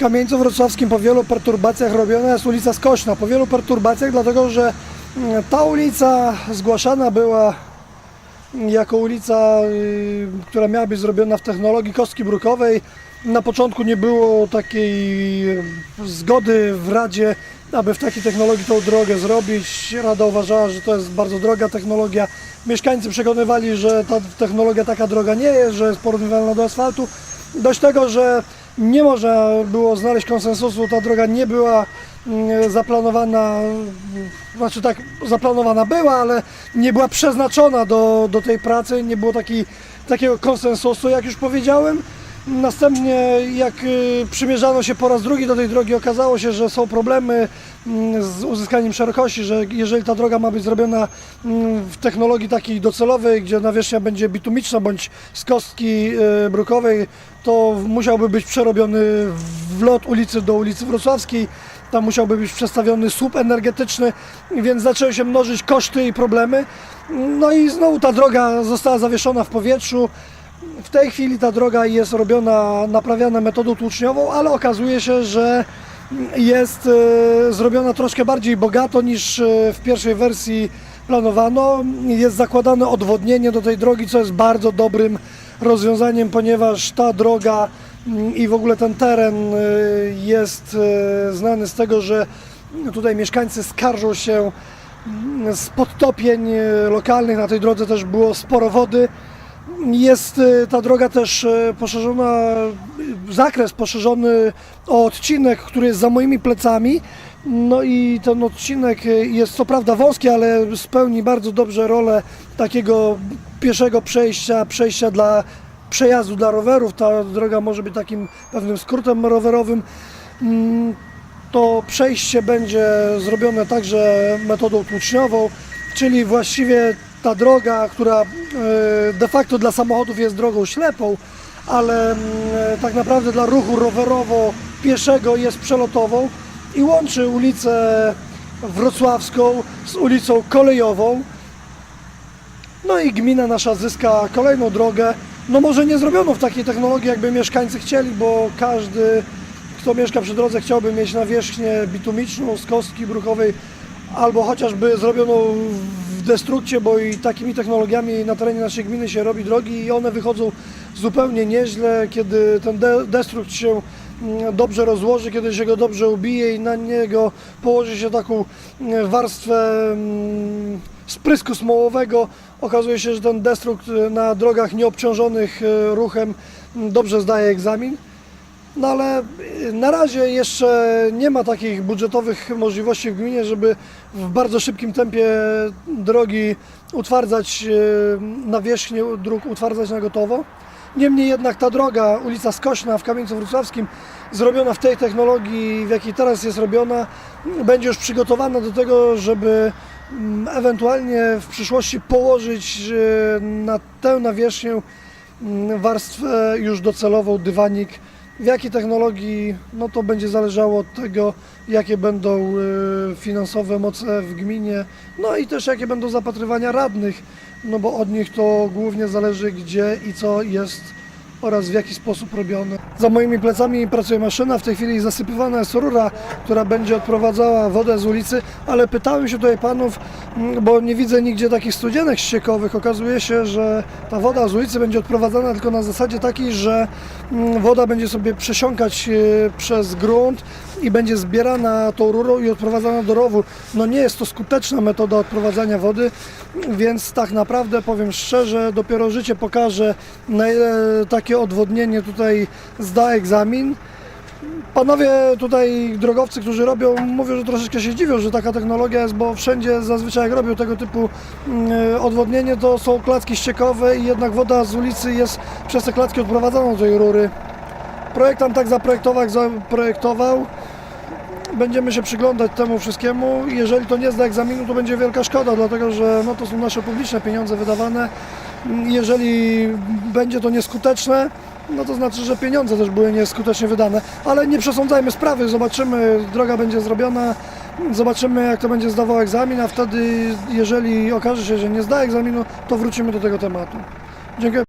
Kamieńcu Wrocławskim po wielu perturbacjach robiona jest ulica Skośna. Po wielu perturbacjach, dlatego że mm, ta ulica zgłaszana była jako ulica, y, która miała być zrobiona w technologii kostki brukowej. Na początku nie było takiej y, zgody w Radzie, aby w takiej technologii tą drogę zrobić. Rada uważała, że to jest bardzo droga technologia. Mieszkańcy przekonywali, że ta technologia taka droga nie jest, że jest porównywalna do asfaltu. Dość tego, że nie można było znaleźć konsensusu, ta droga nie była mm, zaplanowana, znaczy tak, zaplanowana była, ale nie była przeznaczona do, do tej pracy, nie było taki, takiego konsensusu, jak już powiedziałem. Następnie, jak y, przymierzano się po raz drugi do tej drogi, okazało się, że są problemy mm, z uzyskaniem szerokości, że jeżeli ta droga ma być zrobiona mm, w technologii takiej docelowej, gdzie nawierzchnia będzie bitumiczna bądź z kostki y, brukowej, to musiałby być przerobiony wlot ulicy do ulicy Wrocławskiej. Tam musiałby być przestawiony słup energetyczny, więc zaczęły się mnożyć koszty i problemy. No i znowu ta droga została zawieszona w powietrzu. W tej chwili ta droga jest robiona, naprawiana metodą tłuczniową, ale okazuje się, że jest e, zrobiona troszkę bardziej bogato niż e, w pierwszej wersji planowano. Jest zakładane odwodnienie do tej drogi, co jest bardzo dobrym rozwiązaniem, ponieważ ta droga mm, i w ogóle ten teren e, jest znany z tego, że tutaj mieszkańcy skarżą się mm, z podtopień lokalnych. Na tej drodze też było sporo wody. Jest e, ta droga też e, poszerzona, e, zakres poszerzony o odcinek, który jest za moimi plecami. No i ten odcinek jest co prawda wąski, ale spełni bardzo dobrze rolę takiego pieszego przejścia, przejścia dla przejazdu dla rowerów. Ta droga może być takim pewnym skrótem rowerowym. Mm, To przejście będzie zrobione także metodą tłuczniową, czyli właściwie ta droga, która e, de facto dla samochodów jest drogą ślepą, ale mm, tak naprawdę dla ruchu rowerowo-pieszego jest przelotową i łączy ulicę Wrocławską z ulicą Kolejową. No i gmina nasza zyska kolejną drogę. No może nie zrobiono w takiej technologii, jakby mieszkańcy chcieli, bo każdy, kto mieszka przy drodze, chciałby mieć nawierzchnię bitumiczną z kostki brukowej, albo chociażby zrobioną w destrukcie, bo i takimi technologiami na terenie naszej gminy się robi drogi i one wychodzą zupełnie nieźle, kiedy ten de- destrukt się mm, dobrze rozłoży, kiedy się go dobrze ubije i na niego położy się taką mm, warstwę mm, sprysku smołowego. Okazuje się, że ten destrukt y, na drogach nieobciążonych y, ruchem dobrze zdaje egzamin. No ale y, na razie jeszcze nie ma takich budżetowych możliwości w gminie, żeby w bardzo szybkim tempie drogi utwardzać, y, nawierzchnię dróg utwardzać na gotowo. Niemniej jednak ta droga, ulica Skośna w Kamieńcu Wrocławskim, zrobiona w tej technologii, w jakiej teraz jest robiona, będzie już przygotowana do tego, żeby mm, ewentualnie w przyszłości położyć y, na tę nawierzchnię mm, warstwę już docelową, dywanik. W jakiej technologii, no to będzie zależało od tego, jakie będą y, finansowe moce w gminie, no i też jakie będą zapatrywania radnych, no bo od nich to głównie zależy gdzie i co jest oraz w jaki sposób robione. Za moimi plecami pracuje maszyna, w tej chwili zasypywana jest rura, która będzie odprowadzała wodę z ulicy, ale pytałem się tutaj panów, mm, bo nie widzę nigdzie takich studzienek ściekowych. Okazuje się, że ta woda z ulicy będzie odprowadzana tylko na zasadzie takiej, że mm, woda będzie sobie przesiąkać e, przez grunt i będzie zbierana tą rurą i odprowadzana do rowu. No nie jest to skuteczna metoda odprowadzania wody, więc tak naprawdę powiem szczerze, dopiero życie pokaże na ile takie odwodnienie tutaj zda egzamin. Panowie tutaj drogowcy, którzy robią, mówią, że troszeczkę się dziwią, że taka technologia jest, bo wszędzie zazwyczaj jak robią tego typu mm, odwodnienie, to są klatki ściekowe i jednak woda z ulicy jest przez te klatki odprowadzana do tej rury. Projektant tak zaprojektował, zaprojektował. Będziemy się przyglądać temu wszystkiemu. Jeżeli to nie zda egzaminu, to będzie wielka szkoda, dlatego że no, to są nasze publiczne pieniądze wydawane. Jeżeli będzie to nieskuteczne, no to znaczy, że pieniądze też były nieskutecznie wydane. Ale nie przesądzajmy sprawy, zobaczymy, droga będzie zrobiona, zobaczymy jak to będzie zdawał egzamin, a wtedy jeżeli okaże się, że nie zda egzaminu, to wrócimy do tego tematu. Dziękuję.